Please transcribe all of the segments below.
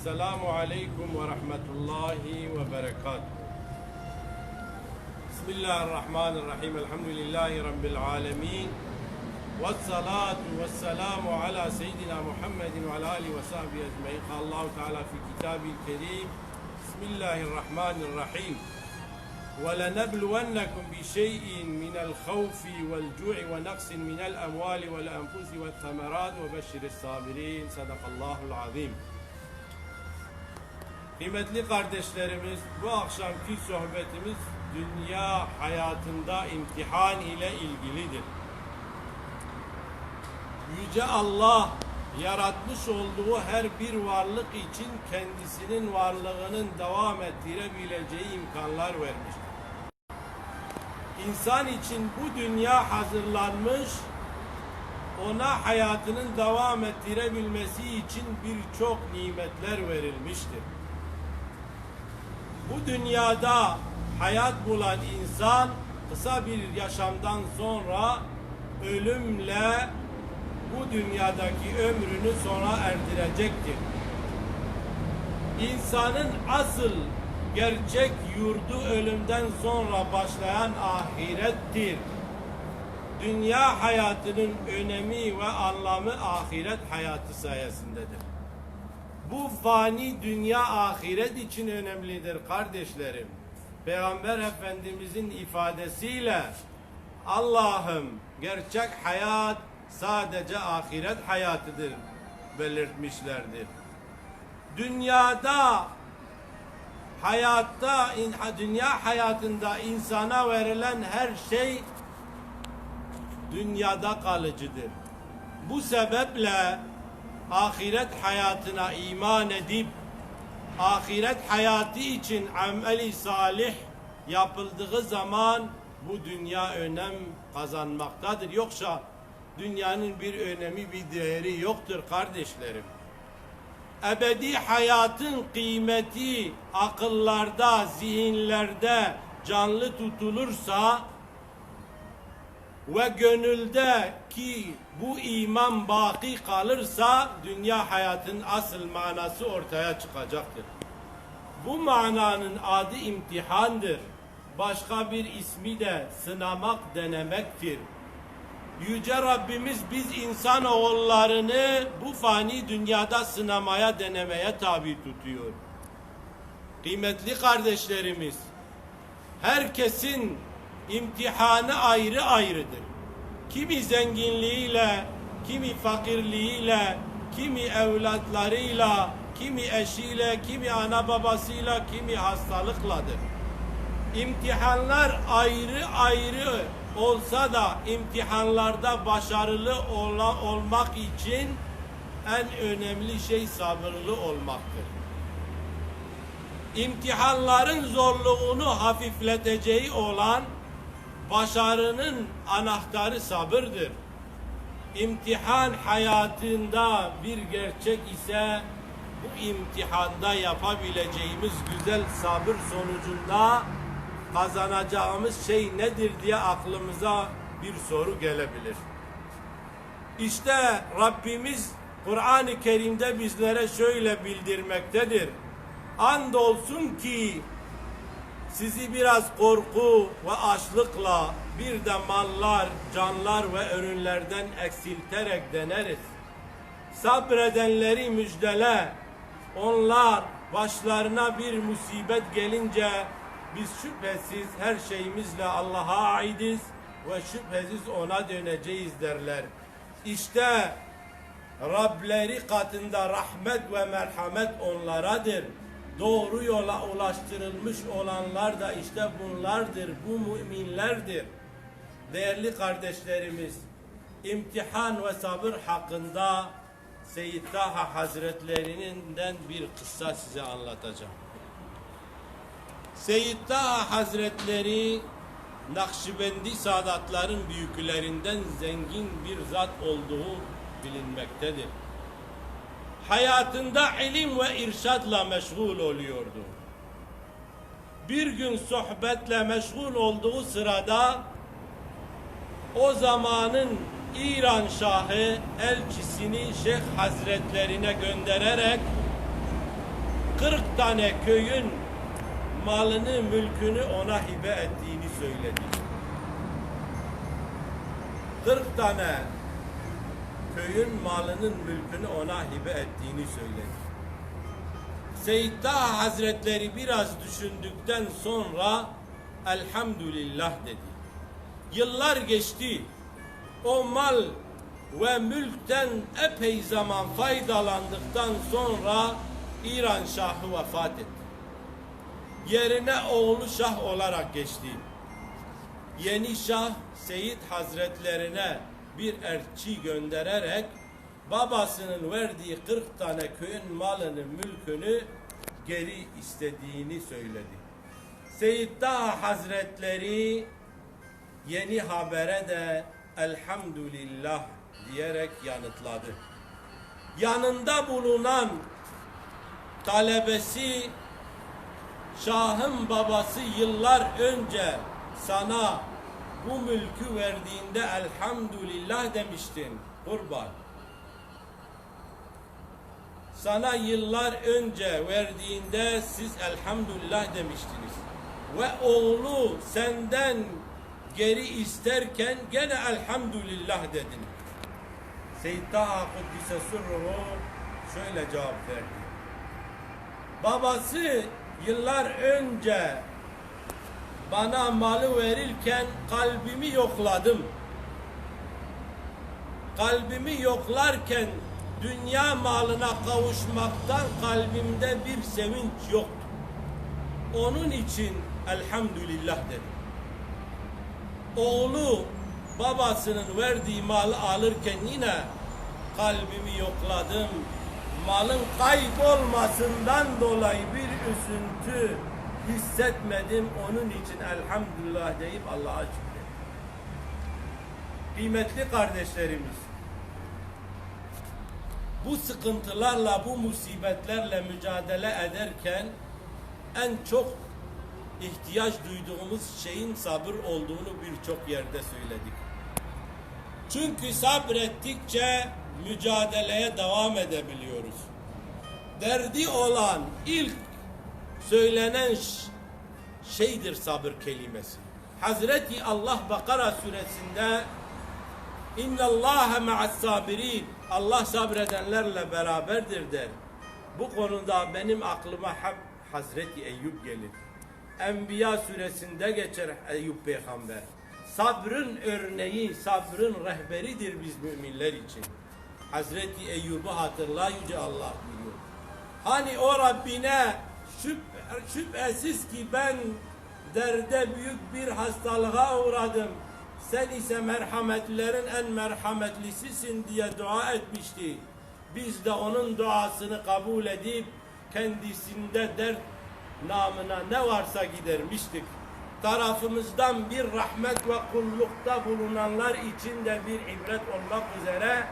السلام عليكم ورحمة الله وبركاته. بسم الله الرحمن الرحيم. الحمد لله رب العالمين. والصلاة والسلام على سيدنا محمد وعلى آله وصحبه أجمعين. قال الله تعالى في كتابه الكريم بسم الله الرحمن الرحيم. ولنبلونكم بشيء من الخوف والجوع ونقص من الأموال والأنفس والثمرات وبشر الصابرين. صدق الله العظيم. Kıymetli kardeşlerimiz bu akşamki sohbetimiz dünya hayatında imtihan ile ilgilidir. Yüce Allah yaratmış olduğu her bir varlık için kendisinin varlığının devam ettirebileceği imkanlar vermiştir. İnsan için bu dünya hazırlanmış, ona hayatının devam ettirebilmesi için birçok nimetler verilmiştir. Bu dünyada hayat bulan insan kısa bir yaşamdan sonra ölümle bu dünyadaki ömrünü sona erdirecektir. İnsanın asıl gerçek yurdu ölümden sonra başlayan ahirettir. Dünya hayatının önemi ve anlamı ahiret hayatı sayesindedir. Bu fani dünya ahiret için önemlidir kardeşlerim. Peygamber Efendimizin ifadesiyle Allah'ım gerçek hayat sadece ahiret hayatıdır belirtmişlerdir. Dünyada hayatta dünya hayatında insana verilen her şey dünyada kalıcıdır. Bu sebeple ahiret hayatına iman edip ahiret hayatı için ameli salih yapıldığı zaman bu dünya önem kazanmaktadır. Yoksa dünyanın bir önemi, bir değeri yoktur kardeşlerim. Ebedi hayatın kıymeti akıllarda, zihinlerde canlı tutulursa ve gönülde ki bu iman baki kalırsa dünya hayatın asıl manası ortaya çıkacaktır. Bu mananın adı imtihandır. Başka bir ismi de sınamak denemektir. Yüce Rabbimiz biz insan oğullarını bu fani dünyada sınamaya denemeye tabi tutuyor. Kıymetli kardeşlerimiz, herkesin imtihanı ayrı ayrıdır. Kimi zenginliğiyle, kimi fakirliğiyle, kimi evlatlarıyla, kimi eşiyle, kimi ana babasıyla, kimi hastalıkladır. İmtihanlar ayrı ayrı olsa da imtihanlarda başarılı ola- olmak için en önemli şey sabırlı olmaktır. İmtihanların zorluğunu hafifleteceği olan başarının anahtarı sabırdır. İmtihan hayatında bir gerçek ise bu imtihanda yapabileceğimiz güzel sabır sonucunda kazanacağımız şey nedir diye aklımıza bir soru gelebilir. İşte Rabbimiz Kur'an-ı Kerim'de bizlere şöyle bildirmektedir. Andolsun ki sizi biraz korku ve açlıkla bir de mallar, canlar ve ürünlerden eksilterek deneriz. Sabredenleri müjdele. Onlar başlarına bir musibet gelince biz şüphesiz her şeyimizle Allah'a aidiz ve şüphesiz ona döneceğiz derler. İşte Rableri katında rahmet ve merhamet onlaradır. Doğru yola ulaştırılmış olanlar da işte bunlardır, bu müminlerdir. Değerli kardeşlerimiz, imtihan ve sabır hakkında Seyyid Taha Hazretlerinden bir kıssa size anlatacağım. Seyyid Taha Hazretleri Nakşibendi Sadatların büyüklerinden zengin bir zat olduğu bilinmektedir. Hayatında ilim ve irşadla meşgul oluyordu. Bir gün sohbetle meşgul olduğu sırada o zamanın İran Şahı elçisini Şeyh Hazretlerine göndererek 40 tane köyün malını, mülkünü ona hibe ettiğini söyledi. 40 tane köyün malının, mülkünü ona hibe ettiğini söyledi. Seyyid Taha Hazretleri biraz düşündükten sonra elhamdülillah dedi. Yıllar geçti. O mal ve mülkten epey zaman faydalandıktan sonra İran Şahı vefat etti. Yerine oğlu Şah olarak geçti. Yeni Şah Seyit Hazretlerine bir elçi göndererek babasının verdiği 40 tane köyün malını, mülkünü geri istediğini söyledi. Seyyid Taha Hazretleri yeni habere de elhamdülillah diyerek yanıtladı. Yanında bulunan talebesi Şah'ın babası yıllar önce sana bu mülkü verdiğinde elhamdülillah demiştin kurban. Sana yıllar önce verdiğinde siz elhamdülillah demiştiniz. Ve oğlu senden geri isterken gene elhamdülillah dedin. Seyyid Taha Kuddise Sürruhu şöyle cevap verdi. Babası yıllar önce bana malı verirken kalbimi yokladım. Kalbimi yoklarken dünya malına kavuşmaktan kalbimde bir sevinç yoktu. Onun için elhamdülillah dedim. Oğlu babasının verdiği malı alırken yine kalbimi yokladım. Malın kaybolmasından dolayı bir üzüntü hissetmedim. Onun için elhamdülillah deyip Allah'a şükür. Kıymetli kardeşlerimiz, bu sıkıntılarla, bu musibetlerle mücadele ederken en çok ihtiyaç duyduğumuz şeyin sabır olduğunu birçok yerde söyledik. Çünkü sabrettikçe mücadeleye devam edebiliyoruz. Derdi olan ilk söylenen şeydir sabır kelimesi. Hazreti Allah Bakara suresinde İnna Allaha ma'as sabirin. Allah sabredenlerle beraberdir der. Bu konuda benim aklıma hep Hazreti Eyüp gelir. Enbiya suresinde geçer Eyüp peygamber. Sabrın örneği, sabrın rehberidir biz müminler için. Hazreti Eyyub'u hatırla Yüce Allah buyuruyor. Hani o Rabbine şüp, şüphesiz ki ben derde büyük bir hastalığa uğradım. Sen ise merhametlilerin en merhametlisisin diye dua etmişti. Biz de onun duasını kabul edip kendisinde dert namına ne varsa gidermiştik. Tarafımızdan bir rahmet ve kullukta bulunanlar için de bir ibret olmak üzere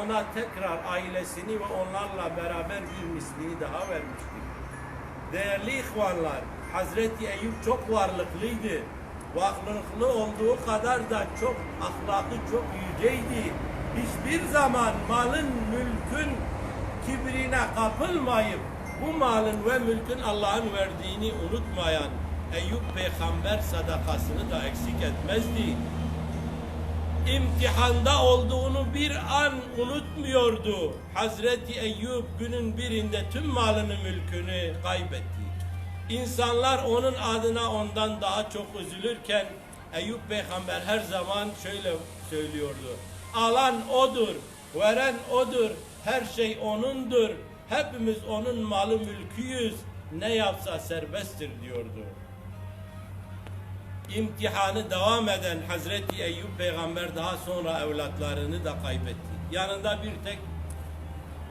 ona tekrar ailesini ve onlarla beraber bir mislini daha vermiştik. Değerli ihvanlar, Hazreti Eyüp çok varlıklıydı. Varlıklı olduğu kadar da çok ahlakı çok yüceydi. Hiçbir zaman malın, mülkün kibrine kapılmayıp bu malın ve mülkün Allah'ın verdiğini unutmayan Eyüp peygamber sadakasını da eksik etmezdi. İmtihanda olduğunu bir an unutmuyordu. Hazreti Eyüp günün birinde tüm malını mülkünü kaybetti. İnsanlar onun adına ondan daha çok üzülürken Eyüp peygamber her zaman şöyle söylüyordu. Alan odur, veren odur, her şey onundur. Hepimiz onun malı mülküyüz. Ne yapsa serbesttir diyordu. İmtihanı devam eden Hazreti Eyüp peygamber daha sonra evlatlarını da kaybetti. Yanında bir tek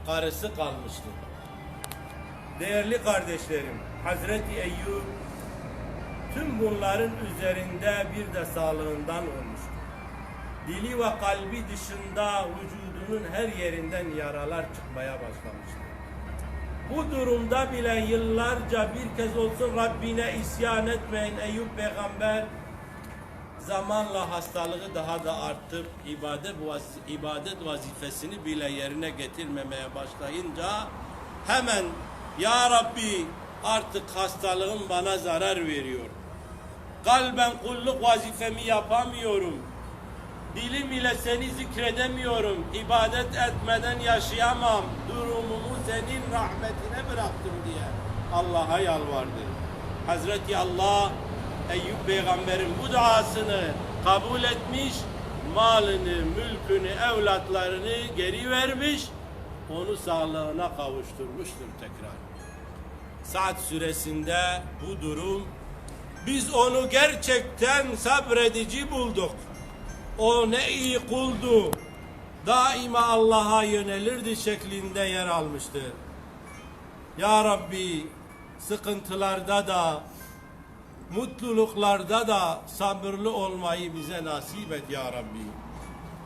karısı kalmıştı. Değerli kardeşlerim, Hazreti Eyüp tüm bunların üzerinde bir de sağlığından olmuştu. Dili ve kalbi dışında vücudunun her yerinden yaralar çıkmaya başlamıştı. Bu durumda bile yıllarca bir kez olsun Rabbine isyan etmeyin Eyüp peygamber zamanla hastalığı daha da artıp ibadet ibadet vazifesini bile yerine getirmemeye başlayınca hemen Ya Rabbi artık hastalığım bana zarar veriyor. Kalben kulluk vazifemi yapamıyorum. Dilim ile seni zikredemiyorum. İbadet etmeden yaşayamam. Durumumu senin rahmetine bıraktım diye Allah'a yalvardı. Hazreti Allah Eyüp peygamberin bu duasını kabul etmiş. Malını, mülkünü, evlatlarını geri vermiş. Onu sağlığına kavuşturmuştur tekrar. Saat süresinde bu durum biz onu gerçekten sabredici bulduk. O ne iyi kuldu. Daima Allah'a yönelirdi şeklinde yer almıştı. Ya Rabbi sıkıntılarda da mutluluklarda da sabırlı olmayı bize nasip et ya Rabbi.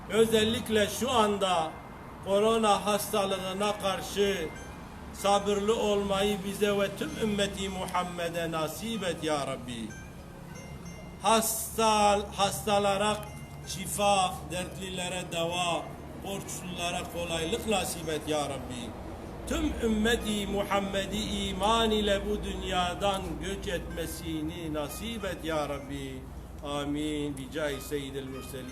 Özellikle şu anda korona hastalığına karşı sabırlı olmayı bize ve tüm ümmeti Muhammed'e nasip et ya Rabbi. Hasta, hastalara şifa, dertlilere deva, borçlulara kolaylık nasip et ya Rabbi. Tüm ümmeti Muhammed'i iman ile bu dünyadan göç etmesini nasip et ya Rabbi. Amin. Bicahi seyyidil mürselin.